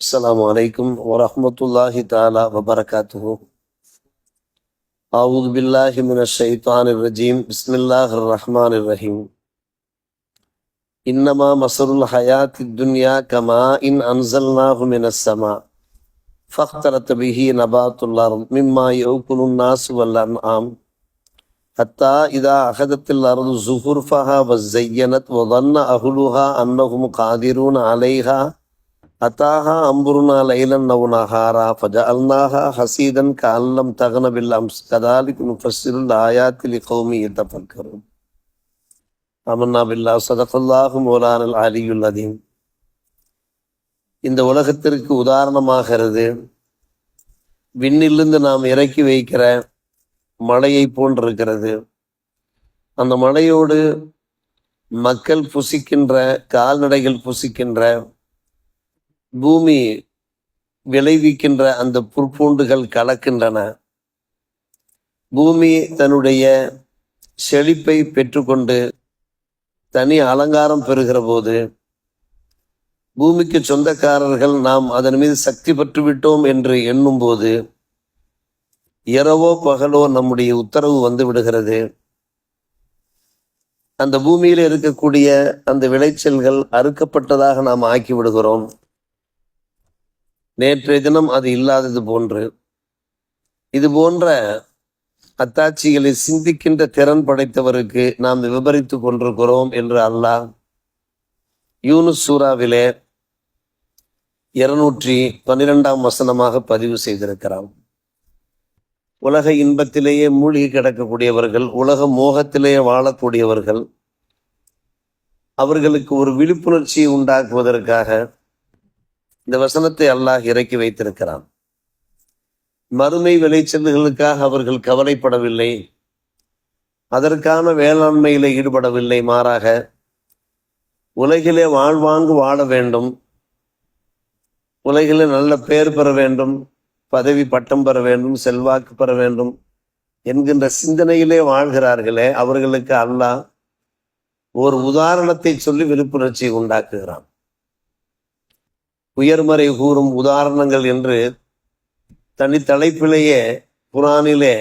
السلام عليكم ورحمة الله تعالى وبركاته. أعوذ بالله من الشيطان الرجيم. بسم الله الرحمن الرحيم. إنما مصر الحياة الدنيا كما إن أنزلناه من السماء. فاختلط به نبات الأرض مما يأكل الناس والأنعام. حتى إذا أخذت الأرض زخرفها وزينت وظن أهلها أنهم قادرون عليها அத்தாஹா அம்புருனா லைலன் நவு நஹாரா ஃபஜ அல்நாஹா ஹசீதன் க அல்லம் தகனபில் அம்ஸ். கதாலிக் முஃபஸ்ஸிருல் ஆயாத்தில் கௌமி தஃபக்கரும் அமன்னா பில்லா சதகுல்லாஹு மௌலானல் அலியுல் அதீம் இந்த உலகத்திற்கு உதாரணமாகிறது விண்ணிலிருந்து நாம் இறக்கி வைக்கிற மழையை போன்றிருக்கிறது. அந்த மழையோடு மக்கள் புசிக்கின்ற கால்நடைகள் புசிக்கின்ற பூமி விளைவிக்கின்ற அந்த புற்பூண்டுகள் கலக்கின்றன. பூமி தன்னுடைய செழிப்பை பெற்றுக்கொண்டு தனி அலங்காரம் பெறுகிற போது பூமிக்கு சொந்தக்காரர்கள் நாம் அதன் மீது சக்தி பெற்று விட்டோம் என்று எண்ணும்போது இரவோ பகலோ நம்முடைய உத்தரவு வந்து விடுகிறது. அந்த பூமியில் இருக்கக்கூடிய அந்த விளைச்சல்கள் அறுக்கப்பட்டதாக நாம் ஆக்கி விடுகிறோம். நேற்றைய தினம் அது இல்லாதது போன்று. இது போன்ற அத்தாட்சிகளை சிந்திக்கின்ற திறன் படைத்தவருக்கு நாம் விபரித்து கொண்டிருக்கிறோம் என்று அல்லாஹ் யூனுஸ் சூராவிலே இருநூற்றி பன்னிரெண்டாம் வசனமாக பதிவு செய்திருக்கிறான். உலக இன்பத்திலேயே மூழ்கி கிடக்கக்கூடியவர்கள் உலக மோகத்திலேயே வாழக்கூடியவர்கள் அவர்களுக்கு ஒரு விழிப்புணர்ச்சியை உண்டாக்குவதற்காக இந்த வசனத்தை அல்லாஹ் இறக்கி வைத்திருக்கிறான். மறுமை விளைச்சல்களுக்காக அவர்கள் கவலைப்படவில்லை. அதற்கான வேளாண்மையில் ஈடுபடவில்லை மாறாக உலகிலே வாழ்வாங்கு வாழ வேண்டும். உலகிலே நல்ல பெயர் பெற வேண்டும் பதவி பட்டம் பெற வேண்டும் செல்வாக்கு பெற வேண்டும் என்கின்ற சிந்தனையிலே வாழ்கிறார்களே அவர்களுக்கு அல்லாஹ் ஒரு உதாரணத்தை சொல்லி விழிப்புணர்ச்சியை உண்டாக்குகிறான். உயர்மறை கூறும் உதாரணங்கள் என்று தனித்தலைப்பிலேயே குரானிலே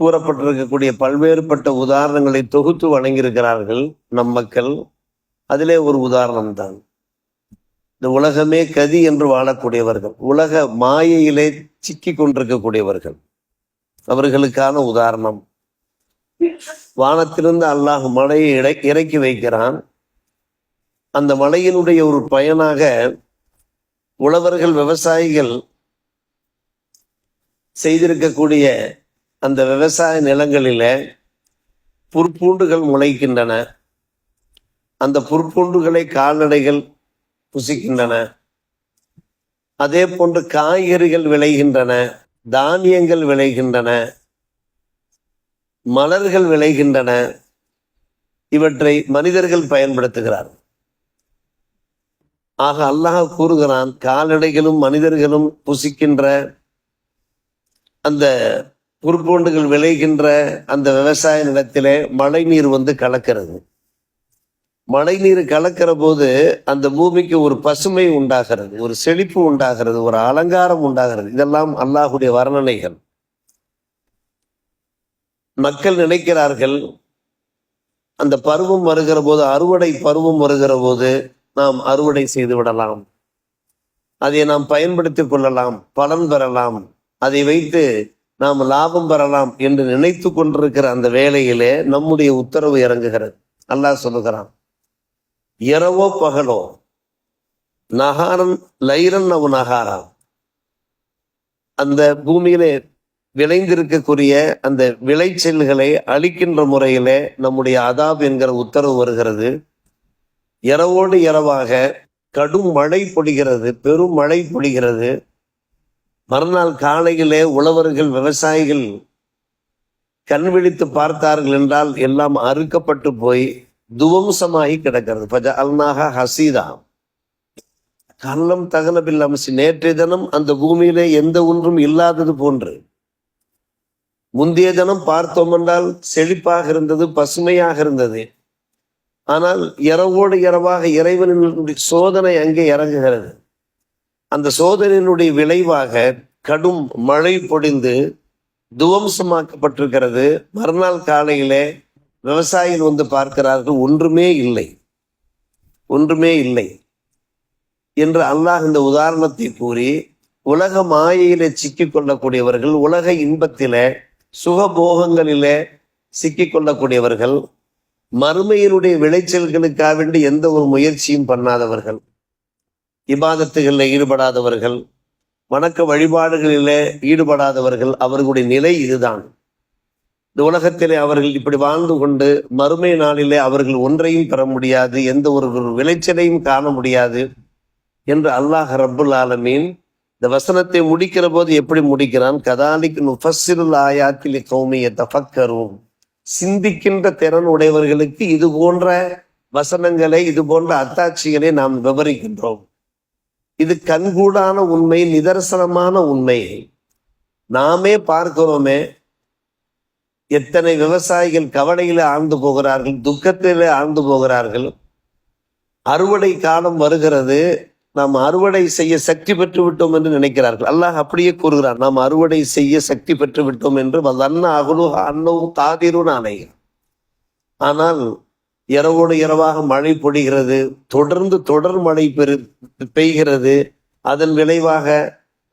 கூறப்பட்டிருக்கக்கூடிய பல்வேறுபட்ட உதாரணங்களை தொகுத்து வழங்கியிருக்கிறார்கள் நம் மக்கள். அதிலே ஒரு உதாரணம் தான் இந்த உலகமே கதி என்று வாழக்கூடியவர்கள் உலக மாயையிலே சிக்கி கொண்டிருக்கக்கூடியவர்கள். அவர்களுக்கான உதாரணம். வானத்திலிருந்து அல்லாஹ் மழையை இறக்கி வைக்கிறான். அந்த மலையினுடைய ஒரு பயனாக உழவர்கள் விவசாயிகள் செய்திருக்கக்கூடிய அந்த விவசாய நிலங்களில புற்பூண்டுகள் முளைக்கின்றன. அந்த புற்பூண்டுகளை கால்நடைகள் புசிக்கின்றன. அதே போன்று காய்கறிகள் விளைகின்றன தானியங்கள் விளைகின்றன மலர்கள் விளைகின்றன. இவற்றை மனிதர்கள் பயன்படுத்துகிறார்கள். ஆக அல்லாஹ் கூறுகிறான் கால்நடைகளும் மனிதர்களும் புசிக்கின்ற அந்த குறுப்பூண்டுகள் விளைகின்ற அந்த விவசாய நிலத்திலே மழை நீர் வந்து கலக்கிறது. மழை நீர் கலக்கிற போது அந்த பூமிக்கு ஒரு பசுமை உண்டாகிறது ஒரு செழிப்பு உண்டாகிறது ஒரு அலங்காரம் உண்டாகிறது. இதெல்லாம் அல்லாஹுடைய வர்ணனைகள். மக்கள் நினைக்கிறார்கள் அந்த பருவம் வருகிற போது அறுவடை பருவம் வருகிற போது நாம் அறுவடை செய்து விடலாம். அதை நாம் பயன்படுத்திக் கொள்ளலாம் பலன் பெறலாம். அதை வைத்து நாம் லாபம் பெறலாம் என்று நினைத்து கொண்டிருக்கிற அந்த வேலையிலே நம்முடைய உத்தரவு இறங்குகிறது. அல்லாஹ் சொல்லுகிறான் இரவோ பகலோ நகாரன் லைரன் நவ் நகாரா. அந்த பூமியிலே விளைந்திருக்கக்கூடிய அந்த விளைச்சல்களை அழிக்கின்ற முறையிலே நம்முடைய அதாப் என்கிற உத்தரவு வருகிறது. இரவோடு இரவாக கடும் மழை பொழிகிறது பெரும் மழை பொழிகிறது. மறுநாள் காலையிலே உழவர்கள் விவசாயிகள் கண் விழித்து பார்த்தார்கள் என்றால் எல்லாம் அறுக்கப்பட்டு போய் துவம்சமாகி கிடக்கிறது. பஜ அல்நாகா ஹசீதா. கள்ளம் தகனபில் அம்சி நேற்றைய தினம் அந்த பூமியிலே எந்த ஒன்றும் இல்லாதது போன்று. முந்தைய தினம் பார்த்தோம் என்றால் செழிப்பாக இருந்தது பசுமையாக இருந்தது. ஆனால் இரவோடு இரவாக இறைவனின் சோதனை அங்கே இறங்குகிறது. அந்த சோதனையினுடைய விளைவாக கடும் மழை பொடிந்து துவம்சமாக்கப்பட்டிருக்கிறது. மறுநாள் காலையிலே விவசாயிகள் வந்து பார்க்கிறார்கள் ஒன்றுமே இல்லை ஒன்றுமே இல்லை என்று அல்லாஹ் இந்த உதாரணத்தை கூறி உலக மாயையிலே சிக்கிக் கொள்ளக்கூடியவர்கள் உலக இன்பத்தில சுகபோகங்களிலே சிக்கிக் கொள்ளக்கூடியவர்கள் மறுமையினுடைய விளைச்சல்களுக்காக வேண்டி எந்த ஒரு முயற்சியும் பண்ணாதவர்கள் இபாதத்துகளில் ஈடுபடாதவர்கள் வணக்க வழிபாடுகளில் ஈடுபடாதவர்கள் அவர்களுடைய நிலை இதுதான். இந்த உலகத்திலே அவர்கள் இப்படி வாழ்ந்து கொண்டு மறுமை நாளிலே அவர்கள் ஒன்றையும் பெற முடியாது எந்த ஒரு விளைச்சலையும் காண முடியாது என்று அல்லாஹ் ரபுல் ஆலமீன் இந்த வசனத்தை முடிக்கிற போது எப்படி முடிக்கிறான்? கதாலிக்கு நுஃபஸ்ஸிருல் ஆயாத்தில் கௌமிய தஃக்கரும் சிந்திக்கின்ற திறன் உடையவர்களுக்கு இது போன்ற வசனங்களை இது போன்ற அத்தாட்சிகளை நாம் விவரிக்கின்றோம். இது கண்கூடான உண்மை நிதர்சனமான உண்மை. நாமே பார்க்கிறோமே எத்தனை விவசாயிகள் கவலையில ஆழ்ந்து போகிறார்கள் துக்கத்திலே ஆழ்ந்து போகிறார்கள். அறுவடை காலம் வருகிறது நாம் அறுவடை செய்ய சக்தி பெற்று விட்டோம் என்று நினைக்கிறார்கள். அல்லாஹ் அப்படியே கூறுகிறார் நாம் அறுவடை செய்ய சக்தி பெற்று விட்டோம் என்று. அண்ணா அகுலு அன்னவும் தாதிரும் ஆணைகள் ஆனால் இரவோடு இரவாக மழை பொழிகிறது தொடர்ந்து தொடர் மழை பெரு பெய்கிறது அதன் விளைவாக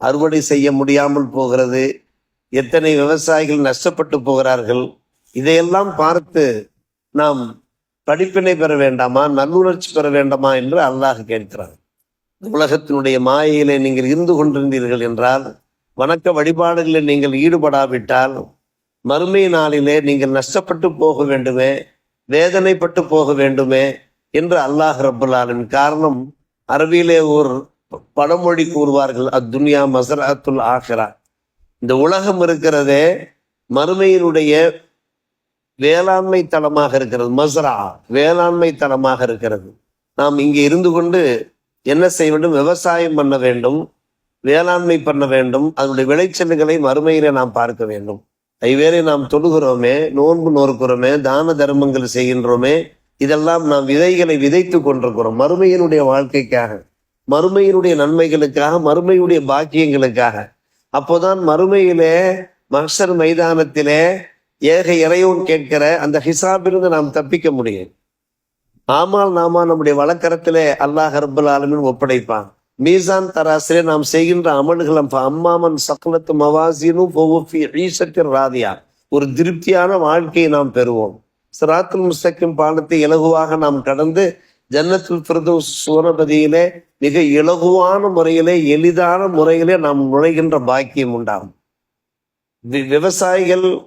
அறுவடை செய்ய முடியாமல் போகிறது எத்தனை விவசாயிகள் நஷ்டப்பட்டு போகிறார்கள் இதையெல்லாம் பார்த்து நாம் படிப்பினை பெற வேண்டாமா நல்லுணர்ச்சி பெற வேண்டாமா என்று அல்லாஹ் கேட்கிறார் உலகத்தினுடைய மாயையிலே நீங்கள் இருந்து கொண்டிருந்தீர்கள் என்றால் வணக்க வழிபாடுகளில் நீங்கள் ஈடுபடாவிட்டால் மறுமை நாளிலே நீங்கள் நஷ்டப்பட்டு போக வேண்டுமே வேதனைப்பட்டு போக வேண்டுமே என்று அல்லாஹ் ரபுல்லாலின் காரணம் அரபியிலே ஒரு பழமொழி கூறுவார்கள் அத்துன்யா மசரத்துல் ஆஹிரா. இந்த உலகம் இருக்கிறதே மறுமையினுடைய வேளாண்மை தளமாக இருக்கிறது மசரா வேளாண்மை தளமாக இருக்கிறது. நாம் இங்கே இருந்து கொண்டு என்ன செய்ய வேண்டும்? விவசாயம் பண்ண வேண்டும். வேளாண்மை பண்ண வேண்டும். அதனுடைய விளைச்சல்களை மறுமையில நாம் பார்க்க வேண்டும். ஐவேளை நாம் தொழுகிறோமே நோன்பு நோர்க்கிறோமே தான தர்மங்கள் செய்கின்றோமே இதெல்லாம் நாம் விதைகளை விதைத்து கொண்டிருக்கிறோம். மறுமையினுடைய வாழ்க்கைக்காக மறுமையினுடைய நன்மைகளுக்காக மறுமையுடைய பாக்கியங்களுக்காக. அப்போதான் மறுமையிலே மகசர் மைதானத்திலே ஏக இறைவன் கேட்கிற அந்த ஹிசாபிலிருந்து நாம் தப்பிக்க முடியும். ஆமால் நாமா நம்முடைய வழக்கரத்திலே அல்லாஹ் ஹர்பல் ஆலமின் ஒப்படைப்பான். மீசான் தராசிலே நாம் செய்கின்ற அமல்கள் அம்மாமன் சக்கலத்து மவாசினும் ராதியா. ஒரு திருப்தியான வாழ்க்கையை நாம் பெறுவோம். சிராத்துல் முஸ்தக்கின் பாலத்தை இலகுவாக நாம் கடந்து ஜன்னத்துல் பிரதோஸ் சூரபதியிலே மிக இலகுவான முறையிலே எளிதான முறையிலே நாம் நுழைகின்ற பாக்கியம் உண்டாகும். வி- விவசாயிகள்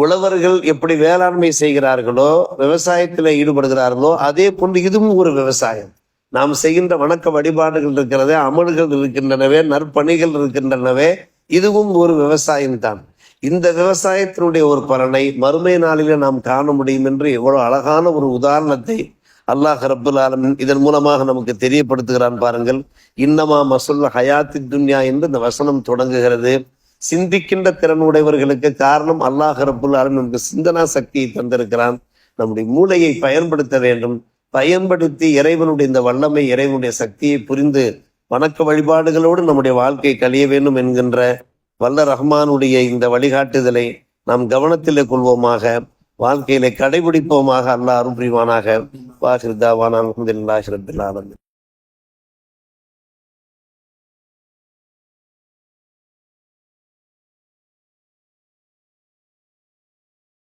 உழவர்கள் எப்படி வேளாண்மை செய்கிறார்களோ விவசாயத்தில் ஈடுபடுகிறார்களோ அதே போன்று இதுவும் ஒரு விவசாயம். நாம் செய்கின்ற வணக்க வழிபாடுகள் இருக்கிறதே அமல்கள் இருக்கின்றனவே நற்பணிகள் இருக்கின்றனவே இதுவும் ஒரு விவசாயம் தான். இந்த விவசாயத்தினுடைய ஒரு பலனை மறுமை நாளிலே நாம் காண முடியும் என்று எவ்வளவு அழகான ஒரு உதாரணத்தை அல்லாஹ் ரபுல் ஆலமின் இதன் மூலமாக நமக்கு தெரியப்படுத்துகிறான் பாருங்கள். இன்னமா மசுல்ல ஹயாத்தி துன்யா என்று இந்த வசனம் தொடங்குகிறது. சிந்திக்கின்ற திறன் உடையவர்களுக்கு காரணம் அல்லாஹ் ரப்புல் ஆலமீன் நமக்கு சிந்தனா சக்தியை தந்திருக்கிறான். நம்முடைய மூளையை பயன்படுத்த வேண்டும். பயன்படுத்தி இறைவனுடைய இந்த வல்லமை இறைவனுடைய சக்தியை புரிந்து வணக்க வழிபாடுகளோடு நம்முடைய வாழ்க்கை கழிய வேண்டும் என்கின்ற வல்ல ரஹ்மானுடைய இந்த வழிகாட்டுதலை நாம் கவனத்திலே கொள்வோமாக. வாழ்க்கையிலே கடைபிடிப்போமாக அல்லாஹ் அருள் புரிவானாக வாஹிர் தாவானா